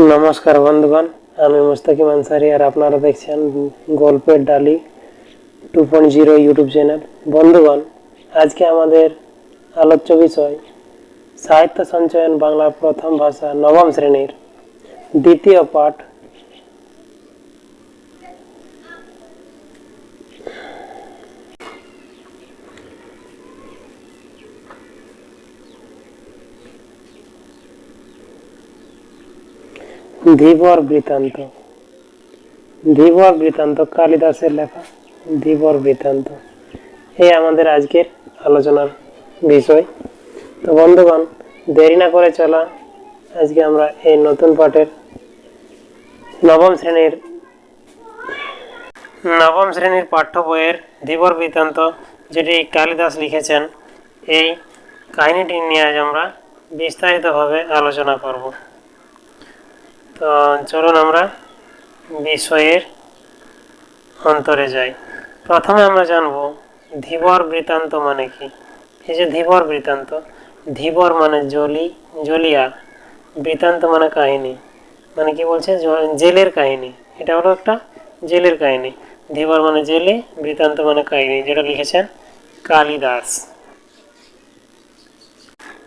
নমস্কার বন্ধুগণ, আমি মুস্তাকিম আনসারি আর আপনারা দেখছেন গল্পের ডালি two point zero YouTube channel. বন্ধুগণ, আজকে আমাদের আলোচ্য বিষয়, সাহিত্য সঞ্চয়ন বাংলা প্রথম ভাষা নবম শ্রেণির দ্বিতীয় পাঠ ধীবর বৃত্তান্ত ধীবর বৃত্তান্ত কালিদাসের লেখা। ধীবর বৃত্তান্ত এই আমাদের আজকের আলোচনার বিষয়। তো বন্ধুগণ, দেরি না করে চলা। আজকে আমরা এই নতুন পাঠের নবম শ্রেণির নবম শ্রেণির পাঠ্য বইয়ের ধীবর বৃত্তান্ত যেটি কালিদাস লিখেছেন, এই কাহিনীটি নিয়ে আজ আমরা বিস্তারিতভাবে আলোচনা করব। তো চলুন আমরা বিষয়ের অন্তরে যাই। প্রথমে আমরা জানব, ধীবর বৃত্তান্ত মানে কি? এই যে ধীবর বৃত্তান্ত, ধীবর মানে জলি, জলিয়া, বৃত্তান্ত মানে কাহিনী। মানে কি বলছে? জেলের কাহিনী। এটা হলো একটা জেলের কাহিনী। ধীবর মানে জেলে, বৃত্তান্ত মানে কাহিনী, যেটা লিখেছেন কালিদাস।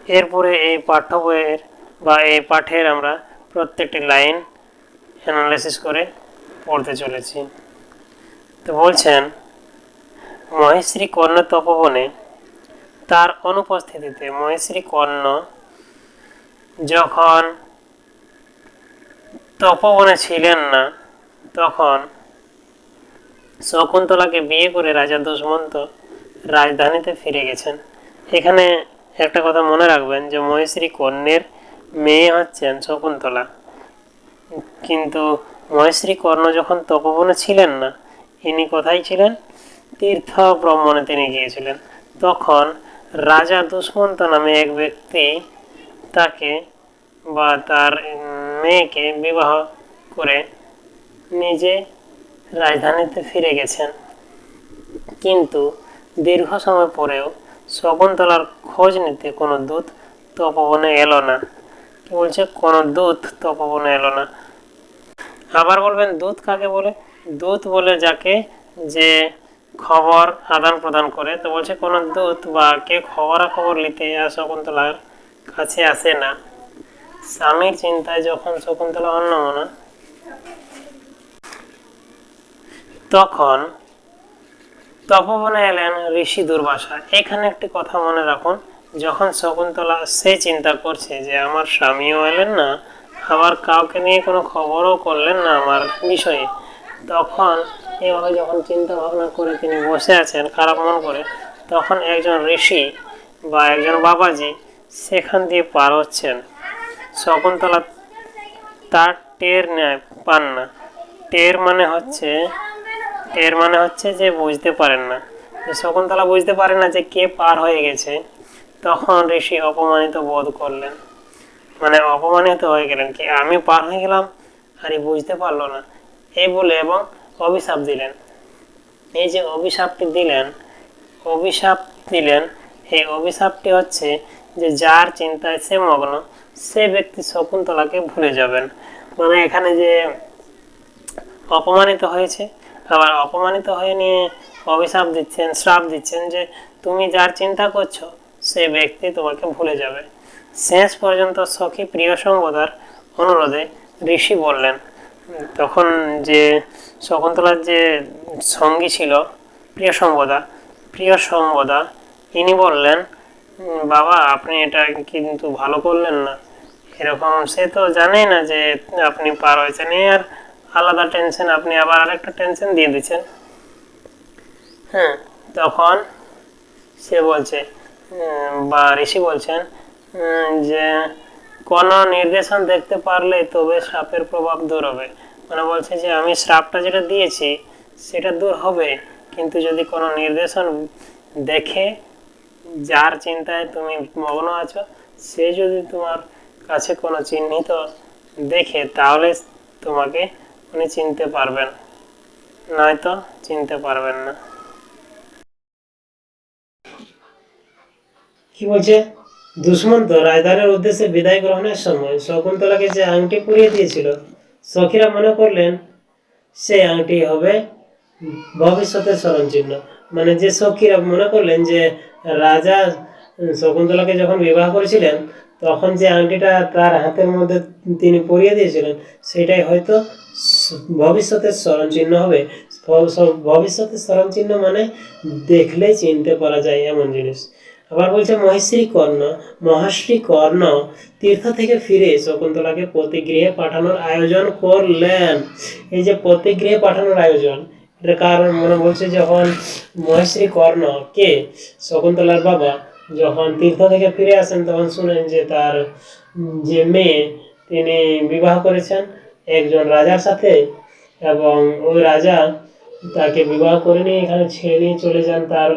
এরপরে এই পাঠ্য বইয়ের বা এই পাঠের আমরা প্রত্যেকটি লাইন অ্যানালাইসিস করে পড়তে চলেছি। তো বলছেন মহেশ্রী কর্ণ তপবনে তার অনুপস্থিতিতে মহেশ্রী কর্ণ যখন তপবনে ছিলেন না, তখন শকুন্তলাকে বিয়ে করে রাজা দুষ্মন্ত রাজধানীতে ফিরে গেছেন। এখানে একটা কথা মনে রাখবেন যে মহেশ্রী কর্ণের মেয়ে হচ্ছেন শকুন্তলা কিন্তু মহেশ্রী কর্ণ যখন তপবনে ছিলেন না, ইনি কোথায় ছিলেন? তীর্থ ভ্রমণে তিনি গিয়েছিলেন। তখন রাজা দুষ্মন্ত নামে এক ব্যক্তি তাকে বা তার মেয়েকে বিবাহ করে নিজে রাজধানীতে ফিরে গেছেন। কিন্তু দীর্ঘ সময় পরেও শকুন্তলার খোঁজ নিতে কোনো দূত তপবনে এলো না। বলছে, কোনো দূত তপবনে এলো না। আবার বলবেন দূত কাকে বলে? দূত বলে যাকে যে খবর আদান প্রদান করে। তো বলছে, কোনো দূত বা কে খবরাখবর নিতে শকুন্তলার কাছে আসে না। স্বামীর চিন্তায় যখন শকুন্তলা অন্নমনা তখন তপবনে এলেন ঋষি দুর্বাসা। এখানে একটি কথা মনে রাখুন যখন শকুন্তলা সে চিন্তা করছে যে আমার স্বামীও এলেন না, আবার কাউকে নিয়ে কোনো খবরও করলেন না আমার বিষয়ে, তখন এভাবে যখন চিন্তা ভাবনা করে তিনি বসে আছেন, খারাপ মন করে, তখন একজন ঋষি বা একজন বাবাজি সেখান দিয়ে পার হচ্ছেন। শকুন্তলা তার টের নেয়, পান না। টের মানে হচ্ছে, টের মানে হচ্ছে যে বুঝতে পারেন না। যে শকুন্তলা বুঝতে পারে না যে কে পার হয়ে গেছে তখন ঋষি অপমানিত বোধ করলেন। মানে অপমানিত হয়ে গেলেন কি? আমি পার হয়ে গেলাম? আর বুঝতে পারল না। এই বলে এবং অভিশাপ দিলেন। এই যে অভিশাপটি দিলেন, অভিশাপ দিলেন, এই অভিশাপটি হচ্ছে যে যার চিন্তায় সে মগ্ন, সে ব্যক্তি শকুন্তলাকে ভুলে যাবেন। মানে এখানে যে অপমানিত হয়েছে, আবার অপমানিত হয়ে নিয়ে অভিশাপ দিচ্ছেন, শ্রাপ দিচ্ছেন যে তুমি যার চিন্তা করছ সে ব্যক্তি তোমাকে ভুলে যাবে। শেষ পর্যন্ত সখী প্রিয় সঙ্গতার অনুরোধে ঋষি বললেন তখন যে শকুন্তলার যে সঙ্গী ছিল প্রিয় সঙ্গদা প্রিয় সঙ্গদা ইনি বললেন "উম, বাবা আপনি এটা কিন্তু ভালো করলেন না। এরকম সে তো জানেই না যে আপনি পার হয়েছেন। আর আলাদা টেনশন আপনি আবার আরেকটা টেনশন দিয়ে দিচ্ছেন। হ্যাঁ তখন সে বলছে বা ঋষি বলছেন যে কোনো নির্দেশন দেখতে পারলে তবে শ্রাপের প্রভাব দূর হবে। মানে বলছে যে আমি শ্রাপটা যেটা দিয়েছি, সেটা দূর হবে, কিন্তু যদি কোনো নির্দেশন দেখে যার চিন্তায় তুমি মগ্ন আছো, সে যদি তোমার কাছে কোনো চিহ্নিত দেখে, তাহলে তোমাকে উনি চিনতে পারবেন। নয়তো চিনতে পারবেন না। কি বলছে? দুষ্মন্ত রাজধানীর উদ্দেশ্যে বিদায় গ্রহণের সময় শকুন্তলাকে যে আংটি পরিয়ে দিয়েছিল, সখীরা মনে করলেন সেই আংটি হবে ভবিষ্যতের স্মরণ চিহ্ন মানে যে সখীরা মনে করলেন যে রাজা শকুন্তলাকে যখন বিবাহ করেছিলেন, তখন যে আংটিটা তার হাতের মধ্যে তিনি পরিয়ে দিয়েছিলেন, সেটাই হয়তো ভবিষ্যতের স্মরণ চিহ্ন হবে ভবিষ্যতের স্মরণ চিহ্ন মানে দেখলেই চিনতে পারা যায় এমন জিনিস। আবার বলছে মহেশ্রী কর্ণ মহাশ্রী কর্ণ, তীর্থ থেকে ফিরে শকুন্তলাকে প্রতিগৃহে পাঠানোর আয়োজন করলেন। এই যে প্রতিগৃহে পাঠানোর আয়োজন এটা কারণ মনে বলছে যখন মহেশ্রী কর্ণ কে শকুন্তলার বাবা যখন তীর্থ থেকে ফিরে আসেন, তখন শুনেন যে তার যে মেয়ে, তিনি বিবাহ করেছেন একজন রাজার সাথে এবং ওই রাজা তাকে বিবাহ করে নিয়ে এখানে ছেড়ে নিয়ে চলে যান তার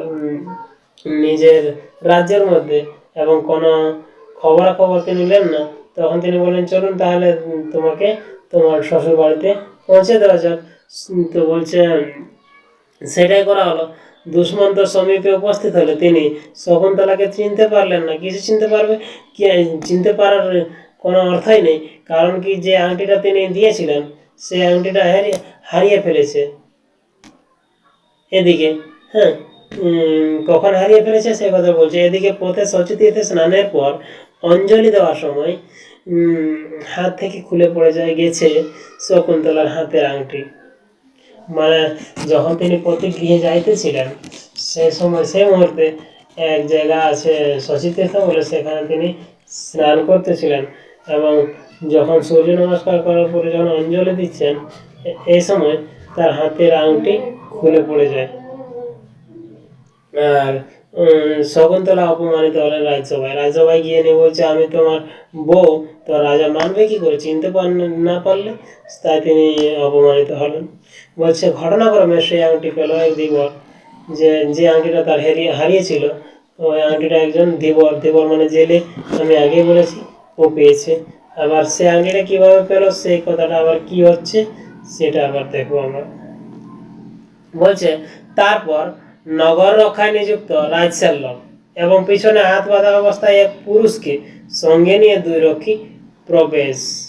নিজের রাজ্যের মধ্যে এবং কোনো খবরাখবর তিনি নিলেন না, তখন তিনি বললেন, চলুন তাহলে তোমাকে তোমার শ্বশুর বাড়িতে পৌঁছে দেওয়া যাক। তো বলছে, সেটাই করা হলো। দুষ্মন্ত সমীপে উপস্থিত হলে। তিনি শকুন্তলাকে চিনতে পারলেন না। কিছু চিনতে পারবে? কি, চিনতে পারার কোনো অর্থই নেই। কারণ কি, যে আংটিটা তিনি দিয়েছিলেন, সেই আংটিটা হারিয়ে হারিয়ে ফেলেছে। এদিকে হ্যাঁ? কখন হারিয়ে ফেলেছে সে কথা বলছে। এদিকে পথে সচেতীতে স্নানের পর অঞ্জলি দেওয়ার সময় হাত থেকে খুলে পড়ে যায় গেছে শকুন্তলার হাতের আংটি। মানে যখন তিনি প্রতিগৃহে যাইতেছিলেন, সে সময় সেই মুহূর্তে এক জায়গা আছে শশীতীর্থ বলে সেখানে তিনি স্নান করতেছিলেন এবং যখন সূর্য নমস্কার করার পরে যখন অঞ্জলি দিচ্ছেন এই সময় তার হাতের আংটি খুলে পড়ে যায়। আর শকুন্তলা অপমানিত হলেন রাজসভায়। রাজসভায় গিয়ে নিয়ে বলছে, আমি তোমার বউ। তো রাজা মানবে কি করে? চিনতে পার, না পারলে তাই তিনি অপমানিত হলেন। বলছে, ঘটনাক্রমে সেই আংটি পেল এক দিবর। যে যে আংটিটা তার হারিয়ে হারিয়েছিল, ওই আংটিটা একজন দেবর। দেবর মানে জেলে, আমি আগেই বলেছি, ও পেয়েছে। আবার সে আংটিটা কীভাবে পেল, সেই কথাটা আবার কি হচ্ছে, সেটা আবার দেখব আমরা। বলছে, তারপর নগর রক্ষায় নিযুক্ত রাজশাল্লক এবং পিছনে হাত বাঁধা অবস্থায় এক পুরুষকে সঙ্গে নিয়ে দুই রক্ষী প্রবেশ।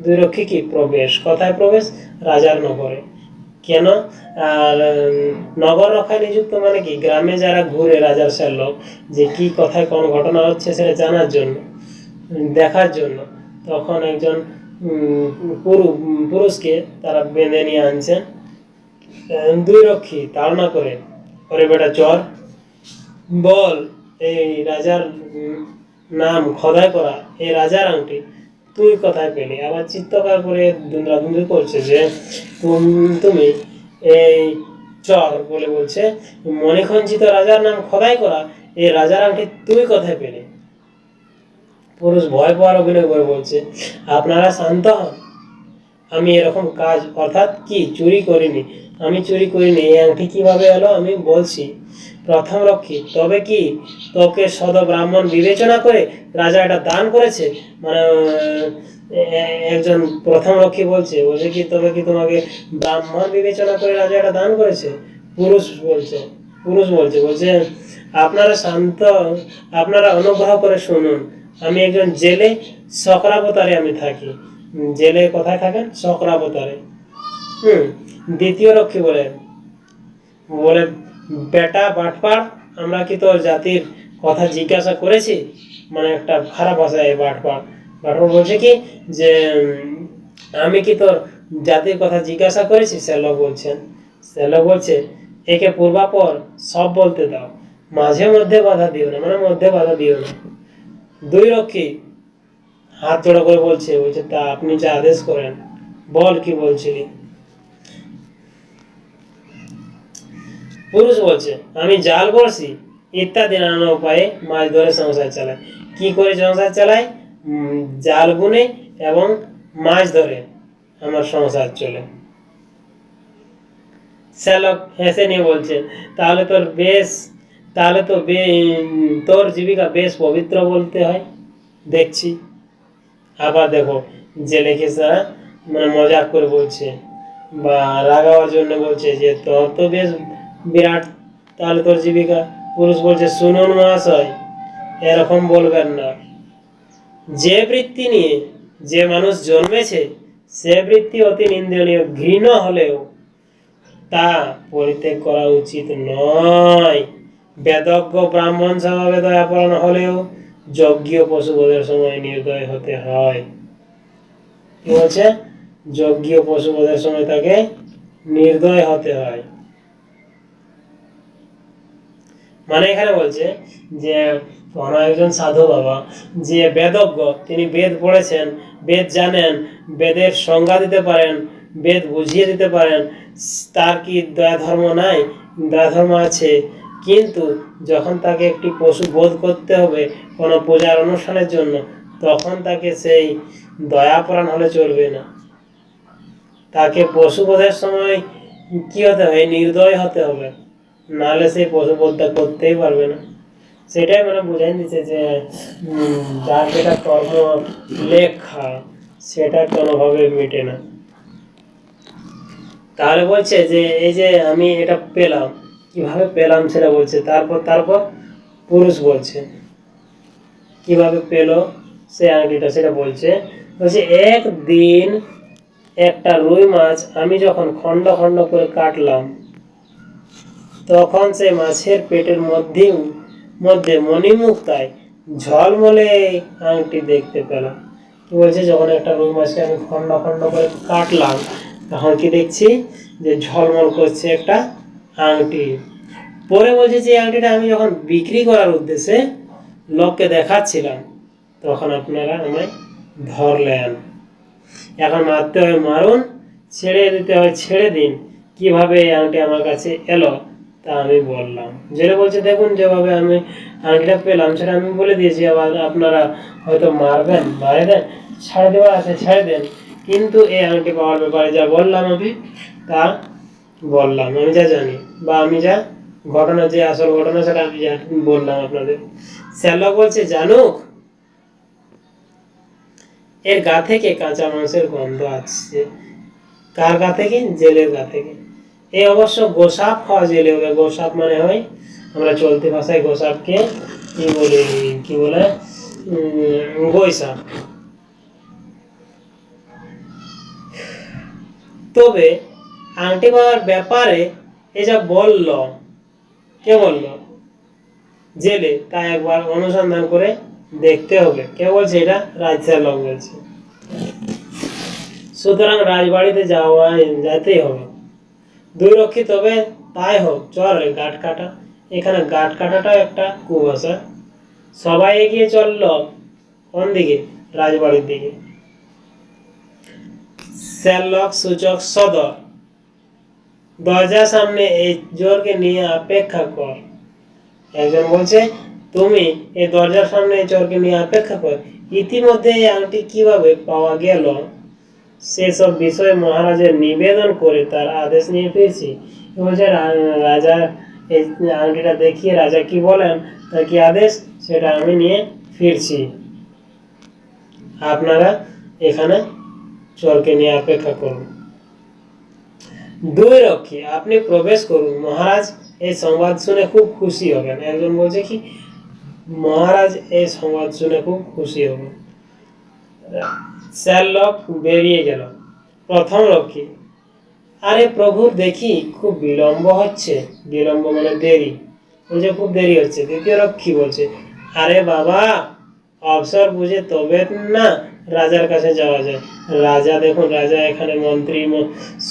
দুই রক্ষী কি প্রবেশ? কোথায় প্রবেশ? রাজার নগরে। কেন? আর নগর রক্ষায় নিযুক্ত মানে কি? গ্রামে যারা ঘুরে রাজার শ্যালক যে কি কথায় কোন ঘটনা হচ্ছে সেটা জানার জন্য, দেখার জন্য। তখন একজন পুরু- পুরুষকে তারা বেঁধে নিয়ে আনছেন। দুই রক্ষী তাড়না করে ওরে বেটা চর। বল, এই রাজার নাম খোদাই করা এই রাজার আংটি। তুই কোথায় পেলি? আবার চিত্তকার করে দুন্দাদুন্দি করছে যে, তুমি এই চর বলে বলছে মণিখঞ্চিত রাজার নাম খোদাই করা এই রাজার আংটি তুই কোথায় পেলি? পুরুষ ভয় পাওয়ার অভিনয় করে বলছে, আপনারা শান্ত হন। আমি এরকম কাজ, অর্থাৎ কি, চুরি করিনি। আমি চুরি করিনি, এই আংটি কীভাবে এলো আমি বলছি। প্রথম রক্ষী তবে কি তোকে সদ ব্রাহ্মণ বিবেচনা করে রাজা এটা দান করেছে? মানে একজন প্রথম রক্ষী বলছে বলছে কি তবে কি তোমাকে ব্রাহ্মণ বিবেচনা করে রাজা এটা দান করেছে? পুরুষ বলছে পুরুষ বলছে বলছে, আপনারা শান্ত, আপনারা অনুগ্রহ করে শুনুন, আমি একজন জেলে সকরাবতারে আমি থাকি। জেলে কোথায় থাকেন? সকরাবতারে হুম দ্বিতীয় রক্ষী বলেন। বলে, বেটা বাটপাড় আমরা কি তোর জাতির কথা জিজ্ঞাসা করেছি? মানে একটা খারাপ ভাষায় বাটপাড় বাটপাড় বলছে কি যে আমি কি তোর জাতির কথা জিজ্ঞাসা করেছি? শ্যালক বলছেন। শ্যালক বলছে, একে পূর্বাপর সব বলতে দাও। মাঝে মধ্যে বাধা দিও না মানে মধ্যে বাধা দিও না। দুই রক্ষী হাত জোড়া করে বলছে বলছে, তা আপনি যা আদেশ করেন, বল কি বলছিলি? পুরুষ বলছে, আমি জাল বলছি, ইত্যাদি নানা উপায়ে মাছ ধরে সংসার চালায়। কি করে সংসার চালায়? জাল বুনে এবং মাছ ধরে আমার সংসার চলে। শ্যালক হেসে নিয়ে বলছে, তাহলে তোর বেশ, তাহলে তো তোর জীবিকা বেশ পবিত্র বলতে হয়। দেখছি। আবার দেখো, জেলে খেসারা মানে মজাক করে বলছে, বা রাগাবার জন্য বলছে যে, তোর তো বেশ বিরাট, তাহলে তোর জীবিকা পুরুষ বলছে, শুনুন মহাশয়, এরকম বলবেন না। যে বৃত্তি নিয়ে যে মানুষ জন্মেছে, সে বৃত্তি অতি নিন্দনীয়, ঘৃণ হলেও তা পরিত্যাগ করা উচিত নয়। বেদজ্ঞ ব্রাহ্মণ স্বভাবে দয়াপরায়ণ হলেও যজ্ঞ পশুবদের সময় নির্দয় হতে হয়। কি বলছে? যজ্ঞ পশুবদের সময় তাকে নির্দয় হতে হয়। মানে এখানে বলছে যে কোন একজন সাধু বাবা যে বেদজ্ঞ, তিনি বেদ পড়েছেন, বেদ জানেন, বেদের সংজ্ঞা দিতে পারেন, বেদ বুঝিয়ে দিতে পারেন, তার কি দয়া ধর্ম নাই? দয়া ধর্ম আছে। কিন্তু যখন তাকে একটি পশু বোধ করতে হবে কোনো পূজার অনুষ্ঠানের জন্য, তখন তাকে সেই দয়াপরাণ হলে চলবে না। তাকে পশু বোধের সময় কি হতে হবে? নির্দয় হতে হবে। নাহলে সেই পশু বোধটা করতেই পারবে না। সেটাই মানে বুঝাই দিচ্ছে যে যার যেটা কর্ম লেখা, সেটা কোনোভাবে মেটে না। তাহলে বলছে যে, এই যে আমি এটা পেলাম, কীভাবে পেলাম সেটা বলছে। তারপর তারপর পুরুষ বলছে, কীভাবে পেল সে আংটিটা সেটা বলছে। বলছে, একদিন একটা রুই মাছ আমি যখন খণ্ড খণ্ড করে কাটলাম তখন সে মাছের পেটের মধ্যে মধ্যে মণিমুক্তায় ঝলমলে আংটি দেখতে পেলাম বলছে? যখন একটা রুই মাছকে আমি খণ্ড খণ্ড করে কাটলাম, তখন কি দেখছি? যে ঝলমল করছে একটা আংটি। পরে বলছে যে আংটিটা আমি যখন বিক্রি করার উদ্দেশ্যে লোককে দেখাচ্ছিলাম, তখন আপনারা আমায় ধরলেন। এখন মারতে হয় মারুন, ছেড়ে দিতে হয় ছেড়ে দিন। কীভাবে এই আংটি আমার কাছে এলো? তা আমি বললাম। যেটা বলছে, দেখুন, যেভাবে আমি আংটিটা পেলাম, সেটা আমি বলে দিয়েছি, আবার আপনারা হয়তো মারবেন, মারে দেন, ছাড়ে দেওয়া আছে, ছেড়ে দেন। কিন্তু এই আংটি পাওয়ার ব্যাপারে যা বললাম আমি, তা বললাম। আমি যা জানি, বা আমি যা ঘটনা, যে আসল ঘটনা, সেটা আমি যা বললাম আপনাদের। শ্যালক বলছে, জানুক, এর গা থেকে কাঁচা মাংসের গন্ধ আসছে। কার গা থেকে? জেলের গা থেকে। এই অবশ্য গোসাপ খাওয়া জেলে হবে। গোসাপ মানে হয় আমরা চলতি ভাষায় গোসাপকে কি বলি, কি বলে? গৈসাপ। তবে আংটি পাওয়ার ব্যাপারে এই যা বলল, কে বলল? জেলে তা একবার অনুসন্ধান করে দেখতে হবে। কে বলছে এটা? রাজশাহ লোক বলছে। সুতরাং রাজবাড়িতে যাওয়া যেতেই হবে। দুই রক্ষী তবে তাই হোক, চল গাট কাটা। এখানে গাট কাটাটাও একটা কুভাষা সবাই এগিয়ে চলল কোন দিকে? রাজবাড়ির দিকে। শ্যালক, সূচক, সদর। দরজার সামনে এই জোরকে নিয়ে অপেক্ষা কর। একজন বলছে, তুমি এই দরজার সামনে এই চোরকে নিয়ে অপেক্ষা কর। ইতিমধ্যে এই আংটি কীভাবে পাওয়া গেল? সেসব বিষয়ে মহারাজের নিবেদন করে তার আদেশ নিয়ে ফিরছি। বলছে রাজা এই আংটিটা দেখিয়ে রাজা কি বলেন, তার কি আদেশ? সেটা আমি নিয়ে ফিরছি। আপনারা এখানে চোরকে নিয়ে অপেক্ষা করুন। দুই রক্ষী, আপনি প্রবেশ করুন। মহারাজ এই সংবাদ শুনে খুব খুশি হবেন। একজন বলছে কি, মহারাজ এই সংবাদ শুনে খুব খুশি হবেন। শ্যালক বেরিয়ে গেল। প্রথম রক্ষী আরে প্রভু, দেখি, খুব বিলম্ব হচ্ছে। বিলম্ব মানে দেরি। বলছে, খুব দেরি হচ্ছে। দ্বিতীয় রক্ষী বলছে, আরে বাবা, অবসর বুঝে তবে না রাজার কাছে যাওয়া যায়। রাজা দেখুন, রাজা এখানে মন্ত্রী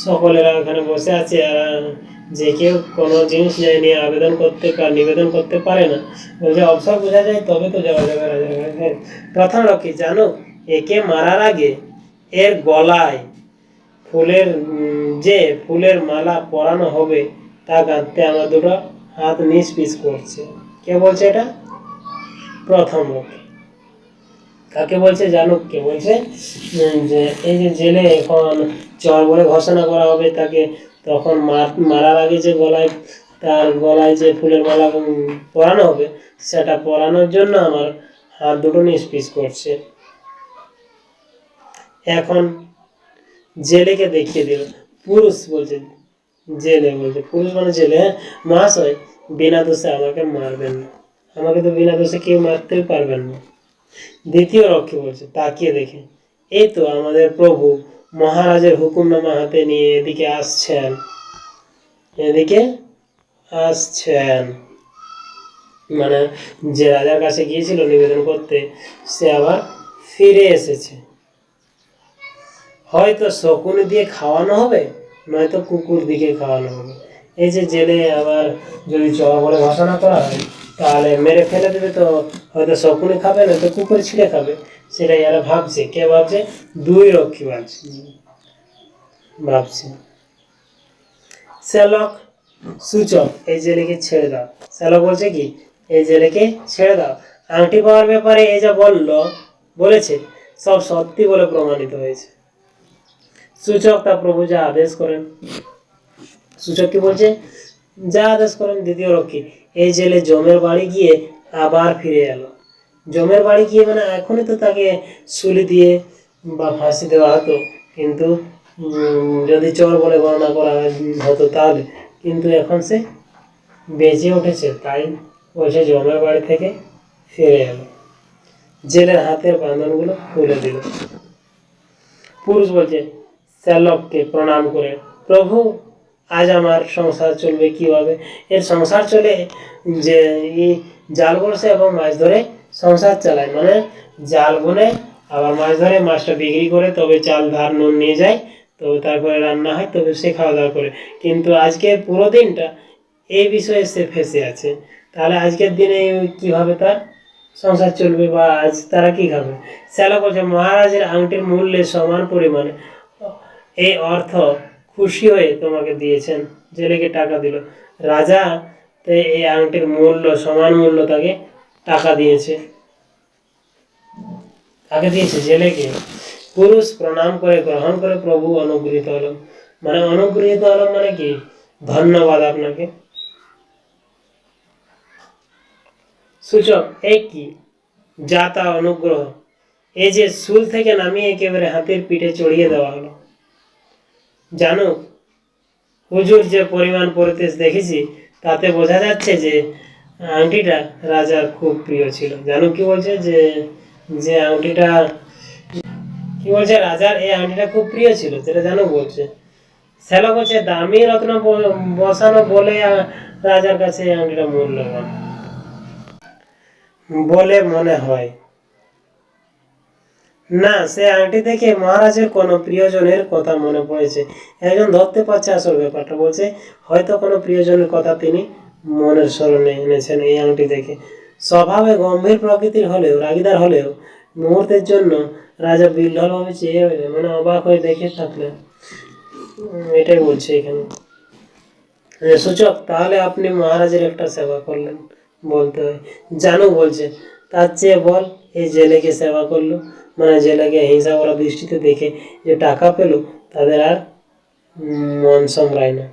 সকলেরা এখানে বসে আছে আর যে কেউ কোনো জিনিস যায় নিয়ে আবেদন করতে পারে, নিবেদন করতে পারে না। বলছে, অবসর বোঝা যায়, তবে তো যাওয়া যাবে রাজার কাছে। প্রথম রক্ষী জানো একে মারার আগে এর গলায় ফুলের যে ফুলের মালা পরানো হবে তা গাঁথতে আমার দুটো হাত নিচ পিস করছে। কে বলছে এটা? প্রথম কাকে বলছে জানুক কে বলছে? যে এই যে জেলে এখন চর বলে ঘোষণা করা হবে তাকে, তখন মার- মারার আগে যে গলায়, তার গলায় যে ফুলের মালা পরানো হবে, সেটা পরানোর জন্য আমার হাত দুটো নিষ্পিস করছে। এখন জেলেকে দেখিয়ে দিল। পুরুষ বলছে, জেলে বলছে, পুরুষ মানে জেলে হ্যাঁ? মহাশয় বিনা দোষে আমাকে মারবেন না। আমাকে তো বিনা দোষে কেউ মারতেই পারবেন না। দ্বিতীয় রক্ষী বলছে, তাকিয়ে দেখে। এই তো আমাদের প্রভু মহারাজের হুকুমনামা হাতে নিয়ে এদিকে আসছেন। এদিকে আসছেন। মানে যে রাজার কাছে গিয়েছিল নিবেদন করতে, সে আবার ফিরে এসেছে। হয়তো শকুনি দিয়ে খাওয়ানো হবে, নয়তো কুকুর দিকে খাওয়ানো হবে। এই যে জেলে আবার যদি চড়া বলে ঘোষণা করা হয়, তাহলে মেরে ফেলে দেবে তো, হয়তো শকুনি খাবে না তো কুকুর ছিঁড়ে খাবে। সেটাই এরা ভাবছে। কে ভাবছে? দুই রক্ষী ভাবছে। ভাবছে। শ্যালক, সূচক, এই জেলেকে ছেড়ে দাও। শ্যালক বলছে কি? এই জেলেকে ছেড়ে দাও। আংটি পাওয়ার ব্যাপারে এই যা বলল, বলেছে, সব সত্যি বলে প্রমাণিত হয়েছে। সূচক তা প্রভু যা আদেশ করেন। সূচক কি বলছে? যা আদেশ করেন দ্বিতীয় রক্ষী এই জেলে জমের বাড়ি গিয়ে আবার ফিরে এলো। জমের বাড়ি গিয়ে মানে এখনই তো তাকে সুলি দিয়ে বা ফাঁসি দেওয়া হতো। কিন্তু যদি চোর বলে গণনা করা হতো তাহলে। কিন্তু এখন সে বেঁচে উঠেছে, তাই বলছে জমের বাড়ি থেকে ফিরে এলো। জেলের হাতের বাঁধনগুলো খুলে দিল। পুরুষ বলছে শ্যালককে প্রণাম করে, প্রভু, আজ আমার সংসার চলবে কীভাবে? এর সংসার চলে যে এই জাল বসে এবং মাছ ধরে সংসার চালায়। মানে জাল বনে আবার মাছ ধরে, মাছটা বিক্রি করে তবে চাল ধার নুন নিয়ে যায়, তবে তারপরে রান্না হয়, তবে সে খাওয়া দাওয়া করে। কিন্তু আজকে পুরো দিনটা এই বিষয়ে সে ফেসে আছে। তাহলে আজকের দিনে কীভাবে তার সংসার চলবে বা আজ তারা কি খাবে? শ্যালক বলছে, মহারাজের আংটির মূল্যে সমান পরিমাণে এই অর্থ খুশি হয়ে তোমাকে দিয়েছেন জেলেকে টাকা দিল। রাজা তে এই আংটির মূল্য, সমান মূল্য তাকে টাকা দিয়েছে। তাকে দিয়েছে জেলেকে পুরুষ প্রণাম করে, গ্রহণ করে, প্রভু অনুগৃহীত হলো। মানে অনুগৃহীত হলো মানে কি? ধন্যবাদ আপনাকে। সূচক এই কি? যা তা অনুগ্রহ। এই যে সুল থেকে নামিয়ে একেবারে হাতের পিঠে চড়িয়ে দেওয়া হলো। জানো, হুজুর যে পরিমাণ পরিতেশ দেখেছি, তাতে বোঝা যাচ্ছে যে আংটিটা রাজার খুব প্রিয় ছিল। জানো কি বলছে যে যে আংটিটা, কি বলছে, রাজার এই আংটিটা খুব প্রিয় ছিল, সেটা জানো বলছে। শ্যালক বলছে, দামি রত্ন বসানো বলে রাজার কাছে এই আংটিটা মূল্যবান। বলে মনে হয়। না, সে আংটি দেখে মহারাজের কোনো প্রিয়জনের কথা মনে পড়েছে। একজন ধরতে পারছে আসল ব্যাপারটা, বলছে, হয়তো কোনো প্রিয়জনের কথা তিনি মনের স্মরণে এনেছেন এই আংটি দেখে। স্বভাবে গম্ভীর প্রকৃতির হলেও, রাগিদার হলেও, মুহূর্তের জন্য রাজা বিহ্বলভাবে চেয়ে রইলেন মানে অবাক হয়ে দেখে থাকলেন। এটাই বলছে এখানে। সূচক, তাহলে আপনি মহারাজের একটা সেবা করলেন, বলতে হয়। জানু বলছে তার চেয়ে বল, এই জেলেকে সেবা করল। মানে জেলেকে হিংসা করা দৃষ্টিতে দেখে যে টাকা পেল, তাদের আর মন সম্রায় না।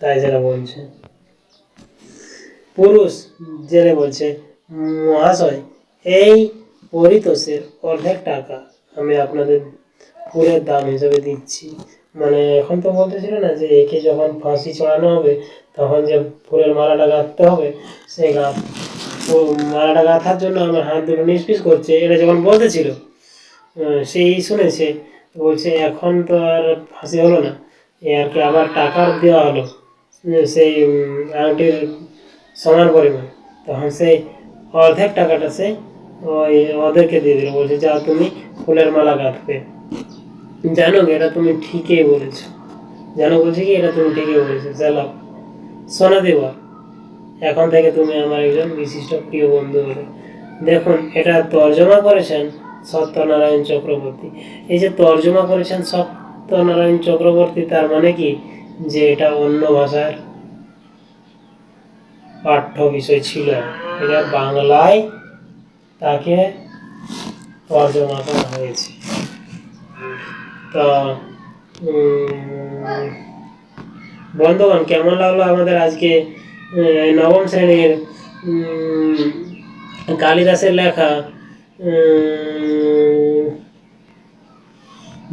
তাই যারা বলছে। পুরুষ, জেলে বলছে, মহাশয়, এই পরিতোষের অর্ধেক টাকা আমি আপনাদের ফুলের দাম হিসেবে দিচ্ছি। মানে এখন তো বলতেছিল না যে, একে যখন ফাঁসি চড়ানো হবে, তখন যে ফুলের মালাটা গাঁথতে হবে সেই গাঁ ও মালাটা গাঁথার জন্য আমার হাত দুটো নিষ্পিস করছে, এটা যখন বলতেছিল সেই শুনেছে, বলছে, এখন তো আর ফাঁসি হলো না এ আর কি আবার টাকার দেওয়া হলো সেই আংটির সমান পরিমাণ, তখন সেই অর্ধেক টাকাটা সে ওই ওদেরকে দিয়ে দিল, বলছে যা তুমি ফুলের মালা গাঁথবে। জানো এটা তুমি ঠিকই বলেছ, জানো বলছে কি, এটা তুমি ঠিকই বলেছ চলো সোনা দেবা এখন থেকে তুমি আমার একজন বিশিষ্ট প্রিয় বন্ধু হবে দেখুন, এটা তর্জমা করেছেন সত্যনারায়ণ চক্রবর্তী। এই যে তর্জমা করেছেন সত্যনারায়ণ চক্রবর্তী, তার মানে কি? যে এটা অন্য ভাষার পাঠ্য বিষয় ছিল। এটা বাংলায় তাকে তর্জমা করা হয়েছে। তো বন্ধুগণ, কেমন লাগল আমাদের আজকে নবম শ্রেণির কালিদাসের লেখা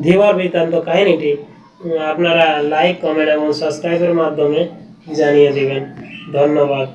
ধীবর বৃত্তান্ত কাহিনীটি আপনারা লাইক কমেন্ট এবং সাবস্ক্রাইবের মাধ্যমে জানিয়ে দেবেন। ধন্যবাদ।